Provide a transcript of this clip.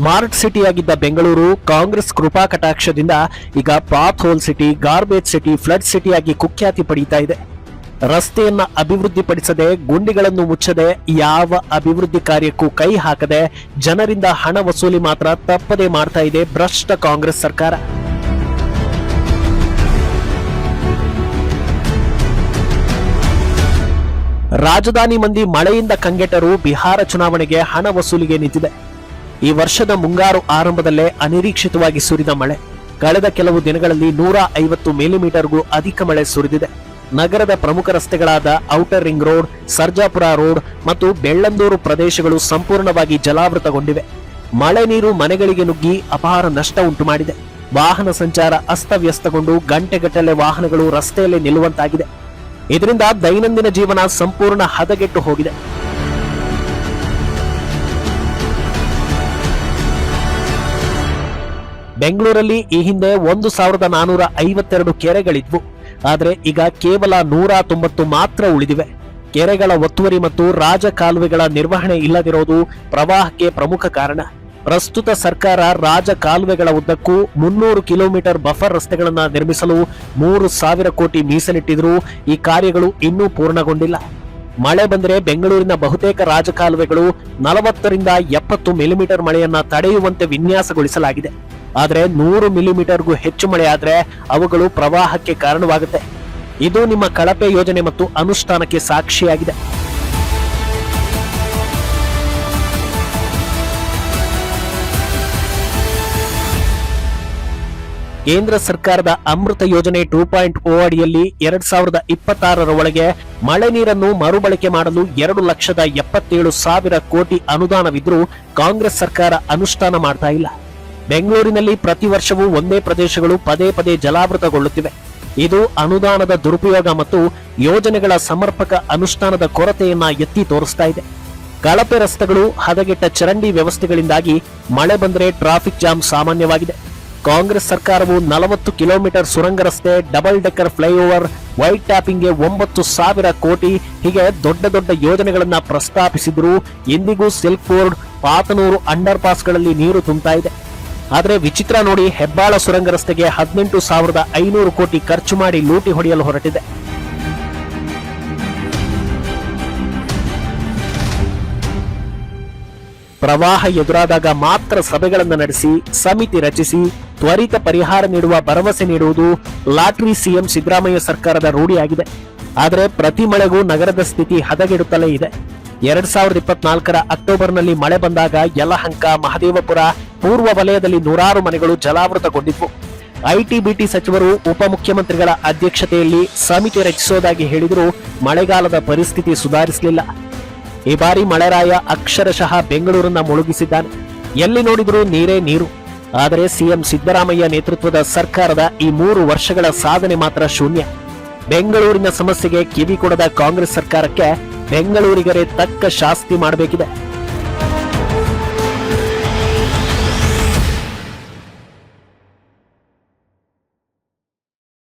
Smart ಸಿಟಿಯಾಗಿದ್ದ ಬೆಂಗಳೂರು ಕಾಂಗ್ರೆಸ್ ಕೃಪಾ ಕಟಾಕ್ಷದಿಂದ ಈಗ pothole city, garbage city, flood ಸಿಟಿಯಾಗಿ ಕುಖ್ಯಾತಿ ಪಡೀತಾ ಇದೆ. ರಸ್ತೆಯನ್ನ ಅಭಿವೃದ್ಧಿಪಡಿಸದೆ, ಗುಂಡಿಗಳನ್ನು ಮುಚ್ಚದೆ, ಯಾವ ಅಭಿವೃದ್ಧಿ ಕಾರ್ಯಕ್ಕೂ ಕೈ ಹಾಕದೆ ಜನರಿಂದ ಹಣ ವಸೂಲಿ ಮಾತ್ರ ತಪ್ಪದೆ ಮಾಡ್ತಾ ಇದೆ ಭ್ರಷ್ಟ ಕಾಂಗ್ರೆಸ್ ಸರ್ಕಾರ. ರಾಜಧಾನಿ ಮಂದಿ ಮಳೆಯಿಂದ ಕಂಗೆಟರು ಬಿಹಾರ ಚುನಾವಣೆಗೆ ಹಣ ವಸೂಲಿಗೆ ನಿಂತಿದೆ. ಈ ವರ್ಷದ ಮುಂಗಾರು ಆರಂಭದಲ್ಲೇ ಅನಿರೀಕ್ಷಿತವಾಗಿ ಸುರಿದ ಮಳೆ. ಕಳೆದ ಕೆಲವು ದಿನಗಳಲ್ಲಿ ನೂರ ಐವತ್ತು ಮಿಲಿಮೀಟರ್ಗೂ ಅಧಿಕ ಮಳೆ ಸುರಿದಿದೆ. ನಗರದ ಪ್ರಮುಖ ರಸ್ತೆಗಳಾದ outer ring road, Sarjapura road ಮತ್ತು ಬೆಳ್ಳಂದೂರು ಪ್ರದೇಶಗಳು ಸಂಪೂರ್ಣವಾಗಿ ಜಲಾವೃತಗೊಂಡಿವೆ. ಮಳೆ ನೀರು ಮನೆಗಳಿಗೆ ನುಗ್ಗಿ ಅಪಾರ ನಷ್ಟ ಉಂಟು ಮಾಡಿದೆ ವಾಹನ ಸಂಚಾರ ಅಸ್ತವ್ಯಸ್ತಗೊಂಡು ಗಂಟೆಗಟ್ಟಲೆ ವಾಹನಗಳು ರಸ್ತೆಯಲ್ಲಿ ನಿಲ್ಲುವಂತಾಗಿದೆ. ಇದರಿಂದ ದೈನಂದಿನ ಜೀವನ ಸಂಪೂರ್ಣ ಹದಗೆಟ್ಟು ಹೋಗಿದೆ. ಬೆಂಗಳೂರಲ್ಲಿ ಈ ಹಿಂದೆ ಒಂದು ಸಾವಿರದ ನಾನೂರ ಐವತ್ತೆರಡು ಕೆರೆಗಳಿದ್ವು. ಆದರೆ ಈಗ ಕೇವಲ ನೂರ ತೊಂಬತ್ತು ಮಾತ್ರ ಉಳಿದಿವೆ. ಕೆರೆಗಳ ಒತ್ತುವರಿ ಮತ್ತು ರಾಜ ಕಾಲುವೆಗಳ ನಿರ್ವಹಣೆ ಇಲ್ಲದಿರೋದು ಪ್ರವಾಹಕ್ಕೆ ಪ್ರಮುಖ ಕಾರಣ. ಪ್ರಸ್ತುತ ಸರ್ಕಾರ ರಾಜ ಕಾಲುವೆಗಳ ಉದ್ದಕ್ಕೂ ಮುನ್ನೂರು ಕಿಲೋಮೀಟರ್ ಬಫರ್ ರಸ್ತೆಗಳನ್ನು ನಿರ್ಮಿಸಲು ಮೂರು ಸಾವಿರ ಕೋಟಿ ಮೀಸಲಿಟ್ಟಿದ್ರೂ ಈ ಕಾರ್ಯಗಳು ಇನ್ನೂ ಪೂರ್ಣಗೊಂಡಿಲ್ಲ. ಮಳೆ ಬಂದರೆ ಬೆಂಗಳೂರಿನ ಬಹುತೇಕ ರಾಜಕಾಲುವೆಗಳು ನಲವತ್ತರಿಂದ ಎಪ್ಪತ್ತು ಮಿಲಿಮೀಟರ್ ಮಳೆಯನ್ನ ತಡೆಯುವಂತೆ ವಿನ್ಯಾಸಗೊಳಿಸಲಾಗಿದೆ. ಆದರೆ ನೂರು ಮಿಲಿಮೀಟರ್ಗೂ ಹೆಚ್ಚು ಮಳೆ ಆದ್ರೆ ಅವುಗಳು ಪ್ರವಾಹಕ್ಕೆ ಕಾರಣವಾಗುತ್ತೆ. ಇದು ನಿಮ್ಮ ಕಳಪೆ ಯೋಜನೆ ಮತ್ತು ಅನುಷ್ಠಾನಕ್ಕೆ ಸಾಕ್ಷಿಯಾಗಿದೆ. ಕೇಂದ್ರ ಸರ್ಕಾರದ ಅಮೃತ ಯೋಜನೆ ಟೂ ಪಾಯಿಂಟ್ ಓ ಅಡಿಯಲ್ಲಿ ಎರಡ್ ಸಾವಿರದ ಇಪ್ಪತ್ತಾರರ ಒಳಗೆ ಮಳೆ ನೀರನ್ನು ಮರುಬಳಕೆ ಮಾಡಲು ಎರಡು ಲಕ್ಷದ ಎಪ್ಪತ್ತೇಳು ಸಾವಿರ ಕೋಟಿ ಅನುದಾನವಿದ್ರೂ ಕಾಂಗ್ರೆಸ್ ಸರ್ಕಾರ ಅನುಷ್ಠಾನ ಮಾಡ್ತಾ ಇಲ್ಲ. ಬೆಂಗಳೂರಿನಲ್ಲಿ ಪ್ರತಿ ವರ್ಷವೂ ಒಂದೇ ಪ್ರದೇಶಗಳು ಪದೇ ಪದೇ ಜಲಾವೃತಗೊಳ್ಳುತ್ತಿವೆ. ಇದು ಅನುದಾನದ ದುರುಪಯೋಗ ಮತ್ತು ಯೋಜನೆಗಳ ಸಮರ್ಪಕ ಅನುಷ್ಠಾನದ ಕೊರತೆಯನ್ನ ಎತ್ತಿ ತೋರಿಸ್ತಾ ಇದೆ. ಕಳಪೆ ರಸ್ತೆಗಳು, ಹದಗೆಟ್ಟ ಚರಂಡಿ ವ್ಯವಸ್ಥೆಗಳಿಂದಾಗಿ ಮಳೆ ಬಂದರೆ ಟ್ರಾಫಿಕ್ ಜಾಮ್ ಸಾಮಾನ್ಯವಾಗಿದೆ. ಕಾಂಗ್ರೆಸ್ ಸರ್ಕಾರವು ನಲವತ್ತು ಕಿಲೋಮೀಟರ್ ಸುರಂಗ ರಸ್ತೆ, ಡಬಲ್ ಡೆಕ್ಕರ್ ಫ್ಲೈಓವರ್, ವೈಟ್ ಟ್ಯಾಪಿಂಗ್ಗೆ ಒಂಬತ್ತು ಸಾವಿರ ಕೋಟಿ ಹೀಗೆ ದೊಡ್ಡ ದೊಡ್ಡ ಯೋಜನೆಗಳನ್ನು ಪ್ರಸ್ತಾಪಿಸಿದ್ರು ಇಂದಿಗೂ ಸಿಲ್ಕ್ ಬೋರ್ಡ್, ಪಾತನೂರು ಅಂಡರ್ ಪಾಸ್ಗಳಲ್ಲಿ ನೀರು ತುಂಬ್ತಾ ಇದೆ. ಆದ್ರೆ ವಿಚಿತ್ರ ನೋಡಿ ಹೆಬ್ಬಾಳ ಸುರಂಗ ರಸ್ತೆಗೆ ಹದಿನೆಂಟು ಸಾವಿರದ ಐನೂರು ಕೋಟಿ ಖರ್ಚು ಮಾಡಿ ಲೂಟಿ ಹೊಡೆಯಲು ಹೊರಟಿದೆ. ಪ್ರವಾಹ ಎದುರಾದಾಗ ಮಾತ್ರ ಸಭೆಗಳನ್ನು ನಡೆಸಿ, ಸಮಿತಿ ರಚಿಸಿ, ತ್ವರಿತ ಪರಿಹಾರ ನೀಡುವ ಭರವಸೆ ನೀಡುವುದು ಲಾಟ್ರಿ ಸಿಎಂ ಸಿದ್ದರಾಮಯ್ಯ ಸರ್ಕಾರದ ರೂಢಿಯಾಗಿದೆ. ಆದರೆ ಪ್ರತಿ ಮಳೆಗೂ ನಗರದ ಸ್ಥಿತಿ ಹದಗೆಡುತ್ತಲೇ ಇದೆ. ಎರಡ್ ಸಾವಿರದ ಇಪ್ಪತ್ನಾಲ್ಕರ ಅಕ್ಟೋಬರ್ನಲ್ಲಿ ಮಳೆ ಬಂದಾಗ ಯಲಹಂಕ, ಮಹದೇವಪುರ, ಪೂರ್ವ ವಲಯದಲ್ಲಿ ನೂರಾರು ಮನೆಗಳು ಜಲಾವೃತಗೊಂಡಿದ್ವು. ಐಟಿ ಬಿಟಿ ಸಚಿವರು ಉಪಮುಖ್ಯಮಂತ್ರಿಗಳ ಅಧ್ಯಕ್ಷತೆಯಲ್ಲಿ ಸಮಿತಿ ರಚಿಸೋದಾಗಿ ಹೇಳಿದರೂ ಮಳೆಗಾಲದ ಪರಿಸ್ಥಿತಿ ಸುಧಾರಿಸಲಿಲ್ಲ. ಈ ಬಾರಿ ಮಳೆರಾಯ ಅಕ್ಷರಶಃ ಬೆಂಗಳೂರನ್ನ ಮುಳುಗಿಸಿದ್ದಾನೆ. ಎಲ್ಲಿ ನೋಡಿದರೂ ನೀರೇ ನೀರು. ಆದರೆ ಸಿಎಂ ಸಿದ್ದರಾಮಯ್ಯ ನೇತೃತ್ವದ ಸರ್ಕಾರದ ಈ ಮೂರು ವರ್ಷಗಳ ಸಾಧನೆ ಮಾತ್ರ ಶೂನ್ಯ. ಬೆಂಗಳೂರಿನ ಸಮಸ್ಯೆಗೆ ಕಿವಿ ಕೊಡದ ಕಾಂಗ್ರೆಸ್ ಸರ್ಕಾರಕ್ಕೆ ಬೆಂಗಳೂರಿಗರೇ ತಕ್ಕ ಶಾಸ್ತಿ ಮಾಡಬೇಕಿದೆ.